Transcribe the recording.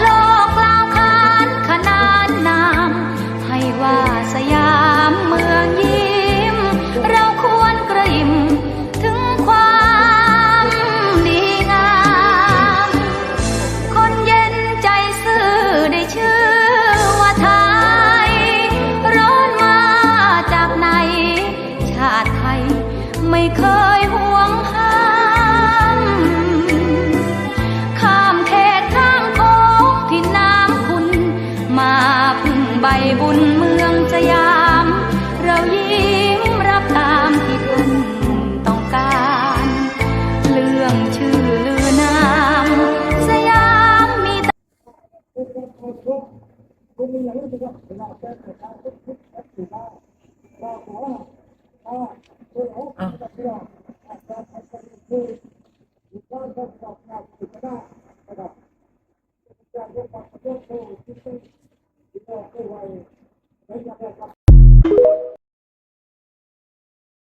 โลกลาวขานขนานนาม ให้ว่าสยามเมืองยิ้ม เราควรกระยิมถึงความดีงาม คนเย็นใจซื่อได้ชื่อว่าไทย ร้อนมาจากไหน ชาติไทยไม่เคยห่ว บบุญเมืองสยาม เรายิ้มรับตามที่ท่านต้องการ เรื่องชื่อลือนาม สยามมีแต่